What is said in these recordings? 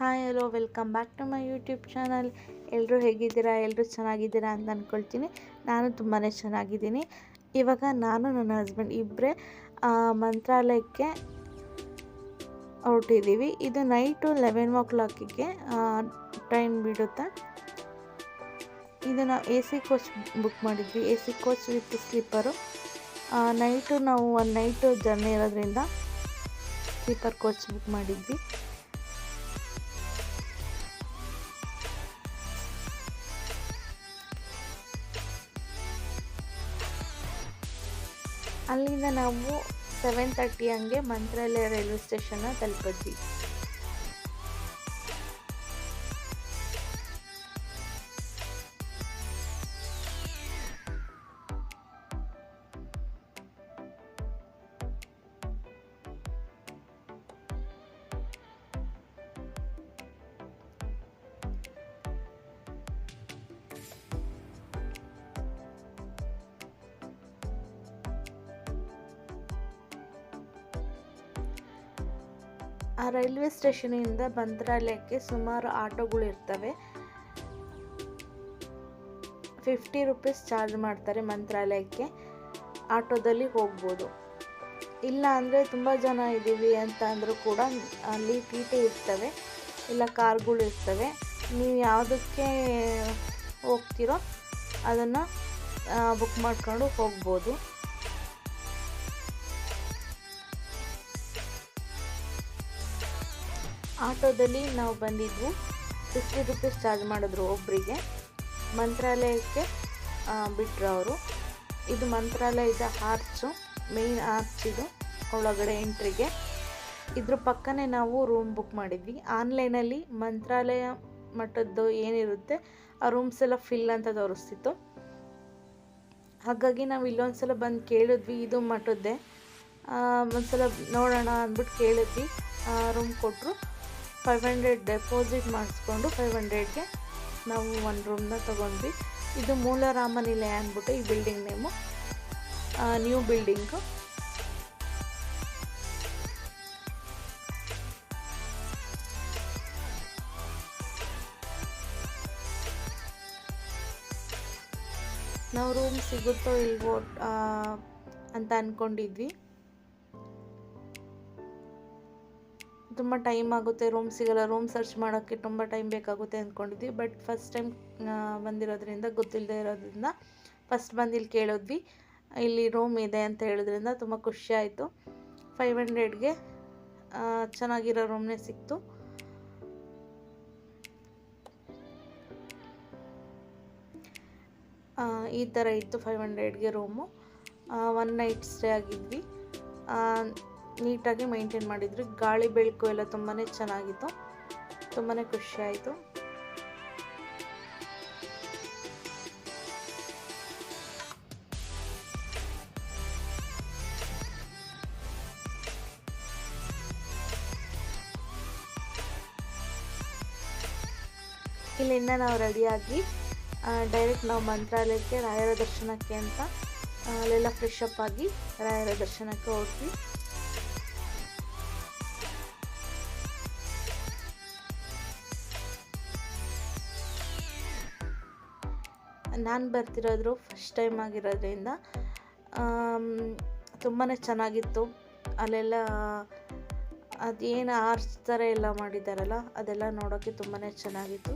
Hi hello welcome back to my YouTube channel ಎಲ್ಲರೂ ಹೇಗಿದ್ದೀರಾ? ಎಲ್ಲರೂ ಚೆನ್ನಾಗಿದ್ದೀರಾ ಅಂತ ಅಂದ್ಕೊಳ್ತೀನಿ ನಾನು ತುಂಬಾ ಚೆನ್ನಾಗಿದ್ದೀನಿ. ಇವಾಗ ನಾನು ನನ್ನ ಹಸ್ಬೆಂಡ್ ಇಬ್ಬರೇ ಮಂತ್ರಾಲಯಕ್ಕೆ ಹೊರಟಿದ್ದೀವಿ. ಇದು ನೈಟು ಲೆವೆನ್ ಓ ಕ್ಲಾಕಿಗೆ ಟ್ರೈನ್ ಬಿಡುತ್ತೆ? ಇದು ನಾವು ಎ ಸಿ ಕೋಚ್ ಬುಕ್ ಮಾಡಿದ್ವಿ. A C coach with sleeper night ನಾವು ಒನ್ ನೈಟು ಜರ್ನಿ ಇರೋದ್ರಿಂದ ಸ್ಲೀಪರ್ ಕೋಚ್ ಬುಕ್ ಮಾಡಿದ್ವಿ. ನಾವು ಸೆವೆನ್ ತರ್ಟಿ ಹಂಗೆ ಮಂತ್ರಾಲಯ ರೈಲ್ವೆ ಸ್ಟೇಷನ್ನ ತಲುಪಿದ್ವಿ. ಆ ರೈಲ್ವೆ ಸ್ಟೇಷನಿಂದ ಮಂತ್ರಾಲಯಕ್ಕೆ ಸುಮಾರು ಆಟೋಗಳು ಇರ್ತವೆ ಫಿಫ್ಟಿ ರುಪೀಸ್ ಚಾರ್ಜ್ ಮಾಡ್ತಾರೆ ಮಂತ್ರಾಲಯಕ್ಕೆ. ಆಟೋದಲ್ಲಿ ಹೋಗ್ಬೋದು. ಇಲ್ಲ ಅಂದರೆ ತುಂಬ ಜನ ಇದ್ದೀವಿ ಅಂತ ಅಂದರೂ ಕೂಡ ಅಲ್ಲಿ ಟಿ ಟಿ ಇರ್ತವೆ. ಇಲ್ಲ ಕಾರ್ಗಳು ಇರ್ತವೆ. ನೀವು ಯಾವುದಕ್ಕೆ ಹೋಗ್ತಿರೋ ಅದನ್ನು ಬುಕ್ ಮಾಡ್ಕೊಂಡು ಹೋಗ್ಬೋದು. ಆಟೋದಲ್ಲಿ ನಾವು ಬಂದಿದ್ವು. ಫಿಫ್ಟಿ ರುಪೀಸ್ ಚಾರ್ಜ್ ಮಾಡಿದ್ರು ಒಬ್ಬರಿಗೆ ಮಂತ್ರಾಲಯಕ್ಕೆ ಬಿಟ್ಟರು ಅವರು. ಇದು ಮಂತ್ರಾಲಯದ ಆರ್ಚು ಮೇಯ್ನ್ ಆರ್ಚ್ ಇದು, ಒಳಗಡೆ ಎಂಟ್ರಿಗೆ ಇದ್ರ ಪಕ್ಕನೇ ನಾವು ರೂಮ್ ಬುಕ್ ಮಾಡಿದ್ವಿ. ಆನ್ಲೈನಲ್ಲಿ ಮಂತ್ರಾಲಯ ಮಟ್ಟದ್ದು ಏನಿರುತ್ತೆ, ಆ ರೂಮ್ಸ್ ಎಲ್ಲ ಫಿಲ್ ಅಂತ ತೋರಿಸ್ತಿತ್ತು. ಹಾಗಾಗಿ ನಾವು ಇಲ್ಲೊಂದ್ಸಲ ಬಂದು ಕೇಳಿದ್ವಿ, ಇದು ಮಠದ್ದೇ ಒಂದ್ಸಲ ನೋಡೋಣ ಅಂದ್ಬಿಟ್ಟು ಕೇಳಿದ್ವಿ. ರೂಮ್ ಕೊಟ್ಟರು ಫೈವ್ ಹಂಡ್ರೆಡ್ ಡೆಪಾಸಿಟ್ ಮಾಡಿಸ್ಕೊಂಡು ಫೈವ್ ಹಂಡ್ರೆಡ್ಗೆ ನಾವು ಒಂದು ರೂಮ್ನ ತೊಗೊಂಡ್ವಿ. ಇದು ಮೂಲರಾಮ ನಿಲಯ ಅಂದ್ಬಿಟ್ಟು ಈ ಬಿಲ್ಡಿಂಗ್ ನೇಮು ನ್ಯೂ ಬಿಲ್ಡಿಂಗು ನಾವು ರೂಮ್ ಸಿಗುತ್ತೋ ಇಲ್ವೋ ಅಂತ ಅಂದ್ಕೊಂಡಿದ್ವಿ ತುಂಬ ಟೈಮ್ ಆಗುತ್ತೆ. ರೂಮ್ ಸಿಗಲ್ಲ. ರೂಮ್ ಸರ್ಚ್ ಮಾಡೋಕ್ಕೆ ತುಂಬ ಟೈಮ್ ಬೇಕಾಗುತ್ತೆ ಅಂದ್ಕೊಂಡಿದ್ವಿ. ಬಟ್ ಫಸ್ಟ್ ಟೈಮ್ ಬಂದಿರೋದ್ರಿಂದ ಗೊತ್ತಿಲ್ಲದೆ ಇರೋದ್ರಿಂದ ಫಸ್ಟ್ ಬಂದು ಇಲ್ಲಿ ಕೇಳಿದ್ವಿ. ಇಲ್ಲಿ ರೂಮ್ ಇದೆ ಅಂತ ಹೇಳಿದ್ರಿಂದ ತುಂಬ ಖುಷಿ ಆಯಿತು. ಫೈವ್ ಹಂಡ್ರೆಡ್ಗೆ ಚೆನ್ನಾಗಿರೋ ರೂಮ್ನೇ ಸಿಕ್ತು. ಈ ಥರ ಇತ್ತು ಫೈವ್ ಹಂಡ್ರೆಡ್ಗೆ ರೂಮು ಒನ್ ನೈಟ್ ಸ್ಟೇ ಆಗಿದ್ವಿ. ನೀಟಾಗಿ ಮೈಂಟೈನ್ ಮಾಡಿದ್ರು. ಗಾಳಿ ಬೆಳಕು ಎಲ್ಲ ತುಂಬಾ ಚೆನ್ನಾಗಿತ್ತು. ತುಂಬಾ ಖುಷಿ ಆಯಿತು. ಇಲ್ಲಿಂದ ನಾವು ರೆಡಿಯಾಗಿ ಡೈರೆಕ್ಟ್ ನಾವು ಮಂತ್ರಾಲಯಕ್ಕೆ ರಾಯರ ದರ್ಶನಕ್ಕೆ ಅಂತ ಅಲ್ಲೆಲ್ಲ ಫ್ರೆಶ್ ಅಪ್ ಆಗಿ ರಾಯರ ದರ್ಶನಕ್ಕೆ ಹೋದ್ವಿ. ನಾನು ಬರ್ತಿರೋದ್ರು ಫಸ್ಟ್ ಟೈಮ್ ಆಗಿರೋದ್ರಿಂದ ತುಂಬಾ ಚೆನ್ನಾಗಿತ್ತು. ಅಲ್ಲೆಲ್ಲ, ಅದೇನು ಆರ್ಚ್ ಥರ ಎಲ್ಲ ಮಾಡಿದ್ದಾರಲ್ಲ ಅದೆಲ್ಲ ನೋಡೋಕ್ಕೆ ತುಂಬಾ ಚೆನ್ನಾಗಿತ್ತು.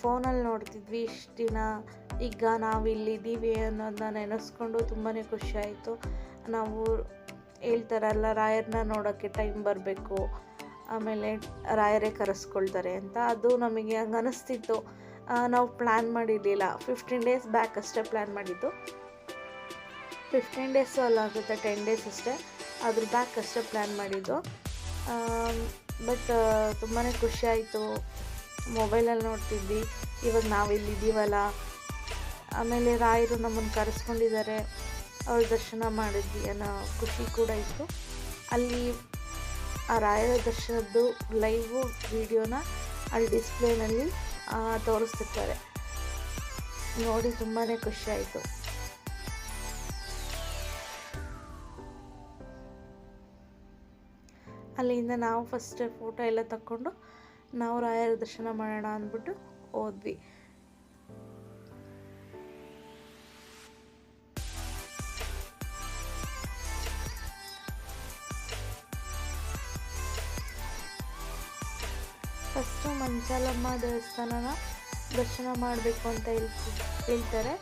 ಫೋನಲ್ಲಿ ನೋಡ್ತಿದ್ವಿ ಇಷ್ಟು ದಿನ. ಈಗ ನಾವು ಇಲ್ಲಿದ್ದೀವಿ ಅನ್ನೋದನ್ನ ನೆನೆಸ್ಕೊಂಡು ತುಂಬಾ ಖುಷಿ ಆಯಿತು. ನಾವು ಹೇಳ್ತಾರಲ್ಲ ರಾಯರನ್ನ ನೋಡೋಕ್ಕೆ ಟೈಮ್ ಬರಬೇಕು. ಆಮೇಲೆ ರಾಯರೇ ಕರೆಸ್ಕೊಳ್ತಾರೆ ಅಂತ. ಅದು ನಮಗೆ ಹಂಗೆ ಅನ್ನಿಸ್ತಿತ್ತು ನಾವು ಪ್ಲ್ಯಾನ್ ಮಾಡಿರಲಿಲ್ಲ. ಫಿಫ್ಟೀನ್ ಡೇಸ್ ಬ್ಯಾಕ್ ಅಷ್ಟೇ ಪ್ಲ್ಯಾನ್ ಮಾಡಿದ್ದು. ಫಿಫ್ಟೀನ್ ಡೇಸು ಅಲ್ಲ ಆಗುತ್ತೆ ಟೆನ್ ಡೇಸ್ ಅಷ್ಟೇ. ಅದ್ರ ಬ್ಯಾಕ್ ಅಷ್ಟೇ ಪ್ಲ್ಯಾನ್ ಮಾಡಿದ್ದು. ಬಟ್ ತುಂಬಾ ಖುಷಿ ಆಯಿತು. ಮೊಬೈಲಲ್ಲಿ ನೋಡ್ತಿದ್ವಿ. ಇವಾಗ ನಾವು ಇಲ್ಲಿದ್ದೀವಲ್ಲ ಆಮೇಲೆ ರಾಯರು ನಮ್ಮನ್ನು ಕರೆಸ್ಕೊಂಡಿದ್ದಾರೆ. ಅವ್ರ ದರ್ಶನ ಮಾಡಿದ್ವಿ ಅನ್ನೋ ಖುಷಿ ಕೂಡ ಇತ್ತು. ಅಲ್ಲಿ ಆ ರಾಯರ ದರ್ಶನದ್ದು ಲೈವು ವಿಡಿಯೋನ ಅಲ್ಲಿ ಡಿಸ್ಪ್ಲೇನಲ್ಲಿ ತೋರಿಸ್ತಿರ್ತಾರೆ. ನೋಡಿ ತುಂಬಾ ಖುಷಿ ಆಯಿತು ಅಲ್ಲಿಂದ ನಾವು ಫಸ್ಟ್ ಫೋಟೋ ಎಲ್ಲ ತಕ್ಕೊಂಡು ನಾವು ರಾಯರ ದರ್ಶನ ಮಾಡೋಣ ಅಂದ್ಬಿಟ್ಟು ಹೋದ್ವಿ. ಫಸ್ಟು ಮಂಚಾಲಮ್ಮ ದೇವಸ್ಥಾನನ ದರ್ಶನ ಮಾಡಬೇಕು ಅಂತ ಹೇಳ್ತಿ ಹೇಳ್ತಾರೆ.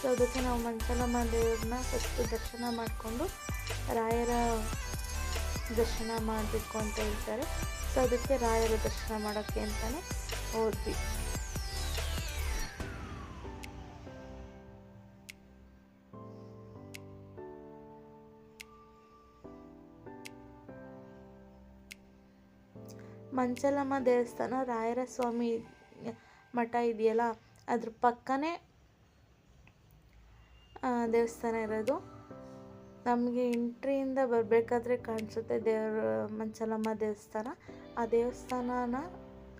ಸೊ ಅದಕ್ಕೆ ನಾವು ಮಂಚಾಲಮ್ಮ ದೇವ್ರನ್ನ ಫಸ್ಟು ದರ್ಶನ ಮಾಡಿಕೊಂಡು ರಾಯರ ದರ್ಶನ ಮಾಡಬೇಕು ಅಂತ ಹೇಳ್ತಾರೆ. ಸೊ ಅದಕ್ಕೆ ರಾಯರ ದರ್ಶನ ಮಾಡೋಕ್ಕೆ ಅಂತಲೇ ಹೋದ್ವಿ. ಮಂಚಲಮ್ಮ ದೇವಸ್ಥಾನ ರಾಯರ ಸ್ವಾಮಿ ಮಠ ಇದೆಯಲ್ಲ? ಅದ್ರ ಪಕ್ಕನೇ ದೇವಸ್ಥಾನ ಇರೋದು. ನಮಗೆ ಎಂಟ್ರಿಯಿಂದ ಬರಬೇಕಾದ್ರೆ ಕಾಣಿಸುತ್ತೆ ದೇವರ, ಮಂಚಲಮ್ಮ ದೇವಸ್ಥಾನ. ಆ ದೇವಸ್ಥಾನನ,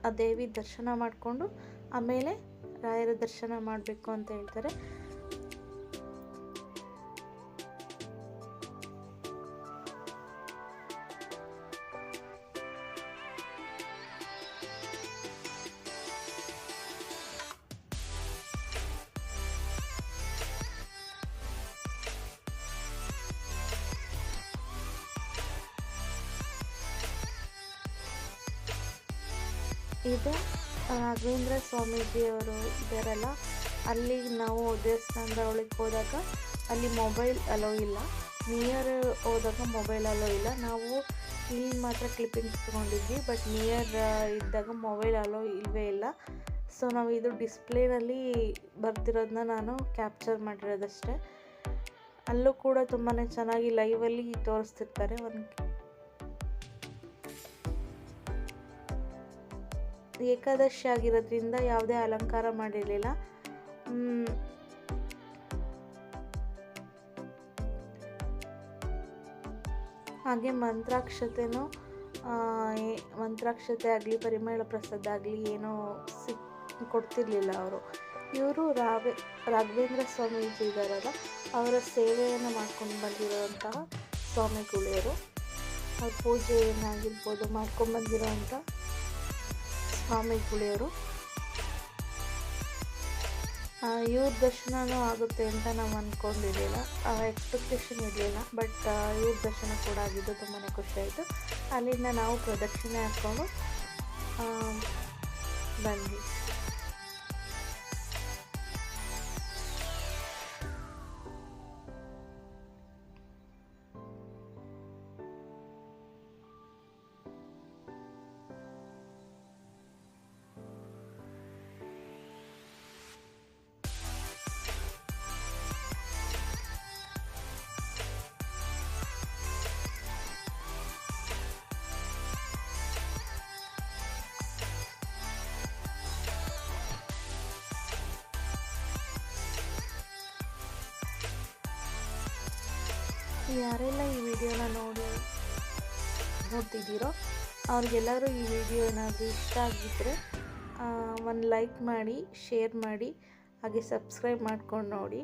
ಆ ದೇವಿ ದರ್ಶನ ಮಾಡಿಕೊಂಡು ಆಮೇಲೆ ರಾಯರ ದರ್ಶನ ಮಾಡಬೇಕು ಅಂತ ಹೇಳ್ತಾರೆ. ಇದು. ರಾಘವೇಂದ್ರ ಸ್ವಾಮೀಜಿಯವರು ಇದ್ದಾರಲ್ಲ, ಅಲ್ಲಿ ನಾವು ದೇವಸ್ಥಾನದ ಒಳಗೆ ಹೋದಾಗ ಅಲ್ಲಿ ಮೊಬೈಲ್ ಅಲೋ ಇಲ್ಲ. ನಿಯರ್ ಹೋದಾಗ ಮೊಬೈಲ್ ಅಲೋ ಇಲ್ಲ. ನಾವು ಇಲ್ಲಿ ಮಾತ್ರ ಕ್ಲಿಪ್ಪಿಂಗ್ಸ್ ತೊಗೊಂಡಿದ್ವಿ, ಬಟ್ ನಿಯರ್ ಇದ್ದಾಗ ಮೊಬೈಲ್ ಅಲೋ ಇಲ್ಲವೇ ಇಲ್ಲ. ಸೊ, ನಾವು ಇದು ಡಿಸ್ಪ್ಲೇನಲ್ಲಿ ಬರ್ತಿರೋದನ್ನ ನಾನು ಕ್ಯಾಪ್ಚರ್ ಮಾಡಿರೋದಷ್ಟೇ. ಅಲ್ಲೂ ಕೂಡ ತುಂಬಾ ಚೆನ್ನಾಗಿ ಲೈವಲ್ಲಿ ತೋರಿಸ್ತಿರ್ತಾರೆ. ಒಂದು ಏಕಾದಶಿ ಆಗಿರೋದ್ರಿಂದ ಯಾವುದೇ ಅಲಂಕಾರ ಮಾಡಿರಲಿಲ್ಲ. ಹಾಗೆ ಮಂತ್ರಾಕ್ಷತೆನೂ ಮಂತ್ರಾಕ್ಷತೆ ಆಗಲಿ, ಪರಿಮಳ ಪ್ರಸಾದ ಆಗಲಿ ಏನೋ ಸಿ ಕೊಡ್ತಿರ್ಲಿಲ್ಲ ಅವರು. ಇವರು ರಾವೇ, ರಾಘವೇಂದ್ರ ಸ್ವಾಮೀಜಿ ಇದ್ದಾರಲ್ಲ ಅವರ ಸೇವೆಯನ್ನು ಮಾಡ್ಕೊಂಡು ಬಂದಿರುವಂತಹ ಸ್ವಾಮಿಗಳಿವರು ಅವ್ರ ಪೂಜೆ ಏನಾಗಿರ್ಬೋದು ಮಾಡ್ಕೊಂಡು ಬಂದಿರೋವಂಥ ಸ್ವಾಮಿಗಳಿವರು ಇವ್ರ ದರ್ಶನವೂ ಆಗುತ್ತೆ ಅಂತ ನಾವು ಅಂದ್ಕೊಂಡಿರಲಿಲ್ಲ ಎಕ್ಸ್ಪೆಕ್ಟೇಷನ್ ಇರಲಿಲ್ಲ. ಬಟ್ ಇವ್ರ ದರ್ಶನ ಕೂಡ ಆಗಿದ್ದು ತುಂಬಾ ಖುಷಿ ಆಯಿತು. ಅಲ್ಲಿಂದ ನಾವು ಪ್ರದಕ್ಷಿಣೆ ಹಾಕ್ಕೊಂಡು ಬಂದ್ವಿ. ಯಾರೆಲ್ಲ ಈ ವಿಡಿಯೋನ ನೋಡಿ ನೋಡ್ತಿದ್ದೀರೋ ಅವ್ರಿಗೆಲ್ಲರೂ ಈ ವಿಡಿಯೋ ಏನಾದರೂ ಇಷ್ಟ ಆಗಿದ್ದರೆ ಒಂದು ಲೈಕ್ ಮಾಡಿ ಶೇರ್ ಮಾಡಿ, ಹಾಗೆ ಸಬ್ಸ್ಕ್ರೈಬ್ ಮಾಡ್ಕೊಂಡು ನೋಡಿ.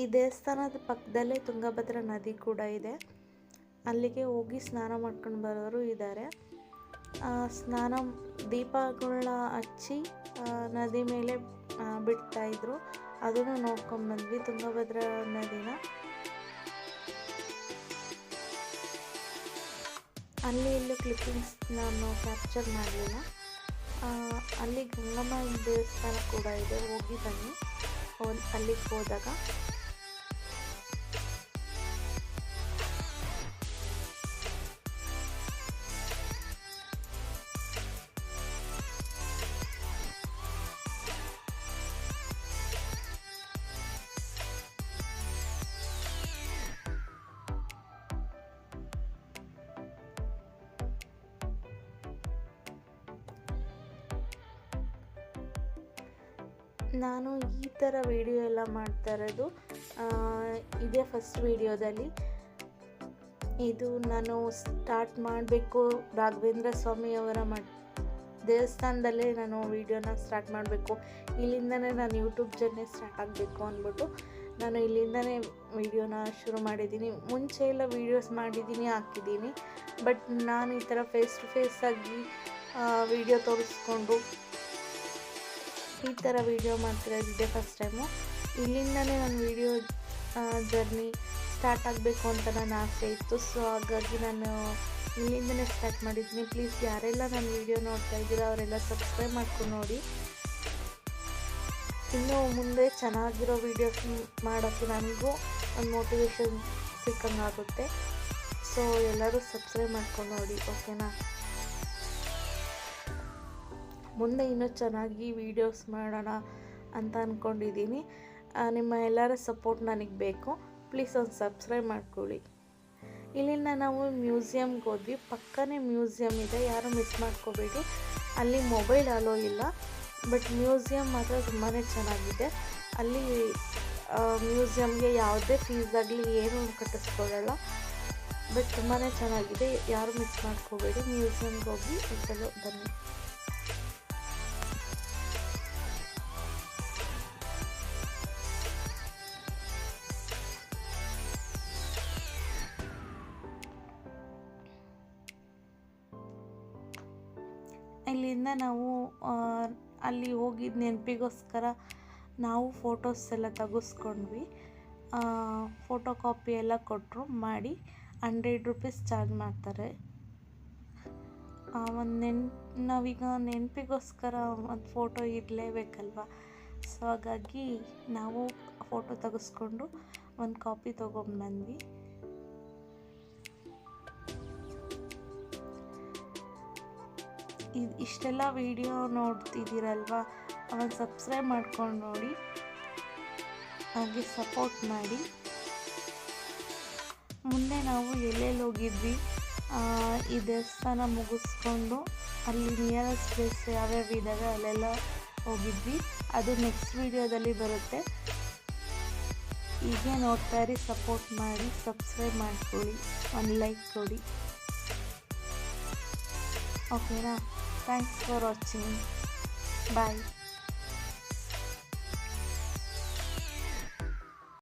ಈ ದೇವಸ್ಥಾನದ ಪಕ್ಕದಲ್ಲೇ ತುಂಗಭದ್ರಾ ನದಿ ಕೂಡ ಇದೆ. ಅಲ್ಲಿಗೆ ಹೋಗಿ ಸ್ನಾನ ಮಾಡ್ಕೊಂಡು ಬರೋರು ಇದ್ದಾರೆ. ಸ್ನಾನ ದೀಪಗಳನ್ನ ಹಚ್ಚಿ ನದಿ ಮೇಲೆ ಬಿಡ್ತಾಯಿದ್ರು ಅದನ್ನು ನೋಡ್ಕೊಂಡು ಬಂದ್ವಿ ತುಂಗಭದ್ರಾ ನದಿನ. ಅಲ್ಲಿ ಇಲ್ಲಿ ಕ್ಲಿಪ್ಪಿಂಗ್ಸ್ ನಾನು ಕ್ಯಾಪ್ಚರ್ ಮಾಡಲಿಲ್ಲ. ಅಲ್ಲಿ ಗಂಗಮ್ಮ ದೇವಸ್ಥಾನ ಕೂಡ ಇದೆ. ಹೋಗಿ ಬನ್ನಿ. ಅಲ್ಲಿಗೆ ಹೋದಾಗ. ನಾನು ಈ ಥರ ವಿಡಿಯೋ ಎಲ್ಲ ಮಾಡ್ತಾ ಇರೋದು ಇದೇ ಫಸ್ಟ್ ವಿಡಿಯೋದಲ್ಲಿ ಇದು ನಾನು ಸ್ಟಾರ್ಟ್ ಮಾಡಬೇಕು ರಾಘವೇಂದ್ರ ಸ್ವಾಮಿಯವರ ಮ ದೇವಸ್ಥಾನದಲ್ಲೇ ನಾನು ವೀಡಿಯೋನ ಸ್ಟಾರ್ಟ್ ಮಾಡಬೇಕು. ಇಲ್ಲಿಂದನೇ ನಾನು ಯೂಟ್ಯೂಬ್ ಜರ್ನಿ ಸ್ಟಾರ್ಟ್ ಆಗಬೇಕು ಅಂದ್ಬಿಟ್ಟು ನಾನು ಇಲ್ಲಿಂದನೇ ವೀಡಿಯೋನ ಶುರು ಮಾಡಿದ್ದೀನಿ. ಮುಂಚೆ ಎಲ್ಲ ವೀಡಿಯೋಸ್ ಮಾಡಿದ್ದೀನಿ, ಹಾಕಿದ್ದೀನಿ. ಬಟ್ ನಾನು ಈ ಥರ ಫೇಸ್ ಟು ಫೇಸ್ ಆಗಿ ವೀಡಿಯೋ ತೋರಿಸ್ಕೊಂಡು ಈ ಥರ ವೀಡಿಯೋ ಮಾಡ್ತಿರೋದಿದೆ ಫಸ್ಟ್ ಟೈಮು ಇಲ್ಲಿಂದನೇ ನನ್ನ ವೀಡಿಯೋ ಜರ್ನಿ ಸ್ಟಾರ್ಟ್ ಆಗಬೇಕು ಅಂತ ನನ್ನ ಆಸೆ ಇತ್ತು. ಸೊ ಹಾಗಾಗಿ ನಾನು ಇಲ್ಲಿಂದನೇ ಸ್ಟಾರ್ಟ್ ಮಾಡಿದ್ದೀನಿ. ಪ್ಲೀಸ್ ಯಾರೆಲ್ಲ ನನ್ನ ವೀಡಿಯೋ ನೋಡ್ತಾ ಇದ್ದೀರೋ ಅವರೆಲ್ಲ ಸಬ್ಸ್ಕ್ರೈಬ್ ಮಾಡ್ಕೊಂಡು ನೋಡಿ. ಇನ್ನು ಮುಂದೆ ಚೆನ್ನಾಗಿರೋ ವೀಡಿಯೋಸ್ ಮಾಡೋಕ್ಕೆ ನನಗೂ ಒಂದು ಮೋಟಿವೇಶನ್ ಸಿಕ್ಕಂಗಾಗುತ್ತೆ. ಸೊ ಎಲ್ಲರೂ ಸಬ್ಸ್ಕ್ರೈಬ್ ಮಾಡ್ಕೊಂಡು ನೋಡಿ ಓಕೆನಾ ಮುಂದೆ ಇನ್ನೂ ಚೆನ್ನಾಗಿ ವೀಡಿಯೋಸ್ ಮಾಡೋಣ ಅಂತ ಅಂದ್ಕೊಂಡಿದ್ದೀನಿ ನಿಮ್ಮ ಎಲ್ಲರ ಸಪೋರ್ಟ್ ನನಗೆ ಬೇಕು. ಪ್ಲೀಸ್ ಒಂದು ಸಬ್ಸ್ಕ್ರೈಬ್ ಮಾಡ್ಕೊಳ್ಳಿ. ಇಲ್ಲಿಂದ ನಾವು ಮ್ಯೂಸಿಯಮ್ಗೆ ಹೋದ್ವಿ. ಪಕ್ಕನೇ ಮ್ಯೂಸಿಯಮ್ ಇದೆ. ಯಾರು ಮಿಸ್ ಮಾಡ್ಕೋಬೇಡಿ. ಅಲ್ಲಿ ಮೊಬೈಲ್ ಅಲೋ ಇಲ್ಲ. ಬಟ್ ಮ್ಯೂಸಿಯಮ್ ಮಾತ್ರ ತುಂಬಾ ಚೆನ್ನಾಗಿದೆ. ಅಲ್ಲಿ ಮ್ಯೂಸಿಯಮ್ಗೆ ಯಾವುದೇ ಫೀಸ್ ಆಗಲಿ ಏನೂ ಕಟ್ಟಿಸ್ಕೊಳ್ಳಲ್ಲ ಬಟ್ ತುಂಬಾ ಚೆನ್ನಾಗಿದೆ. ಯಾರು ಮಿಸ್ ಮಾಡ್ಕೋಬೇಡಿ. ಮ್ಯೂಸಿಯಮ್ಗೆ ಹೋಗಿ ಚಲೋ ಬನ್ನಿ ಇಲ್ಲಿಂದ ನಾವು ಅಲ್ಲಿ ಹೋಗಿದ್ದ ನೆನಪಿಗೋಸ್ಕರ ನಾವು ಫೋಟೋಸ್ ಎಲ್ಲ ತೆಗೆಸ್ಕೊಂಡ್ವಿ. ಫೋಟೋ ಕಾಪಿ ಎಲ್ಲ ಕೊಟ್ಟರು ಮಾಡಿ ಹಂಡ್ರೆಡ್ ರುಪೀಸ್ ಚಾರ್ಜ್ ಮಾಡ್ತಾರೆ. ಒಂದು ನೆನ್, ನಾವೀಗ ನೆನಪಿಗೋಸ್ಕರ ಒಂದು ಫೋಟೋ ಇರಲೇಬೇಕಲ್ವ ಸೊ, ಹಾಗಾಗಿ ನಾವು ಫೋಟೋ ತೆಗೆಸ್ಕೊಂಡು ಒಂದು ಕಾಪಿ ತೊಗೊಂಡ್ಬಂದ್ವಿ ಇದು ಇಷ್ಟೆಲ್ಲ ವಿಡಿಯೋ ನೋಡ್ತಿದ್ದೀರಲ್ವ? ಅವಾಗ ಸಬ್ಸ್ಕ್ರೈಬ್ ಮಾಡ್ಕೊಂಡು ನೋಡಿ. ಹಾಗೆ ಸಪೋರ್ಟ್ ಮಾಡಿ. ಮುಂದೆ ನಾವು ಎಲ್ಲೆಲ್ಲಿ ಹೋಗಿದ್ವಿ? ಈ ದೇವಸ್ಥಾನ ಮುಗಿಸ್ಕೊಂಡು ಅಲ್ಲಿ ನಿಯರೆಸ್ಟ್ ಪ್ಲೇಸ್ ಯಾವ್ಯಾವ ಇದ್ದಾವೆ ಅಲ್ಲೆಲ್ಲ ಹೋಗಿದ್ವಿ. ಅದು ನೆಕ್ಸ್ಟ್ ವಿಡಿಯೋದಲ್ಲಿ ಬರುತ್ತೆ. ಹೀಗೆ ನೋಡ್ತಾ ಇರಿ ಸಪೋರ್ಟ್ ಮಾಡಿ ಸಬ್ಸ್ಕ್ರೈಬ್ ಮಾಡ್ಕೊಳ್ಳಿ, ಒಂದು ಲೈಕ್ ಕೊಡಿ. okay now thanks for watching. Bye.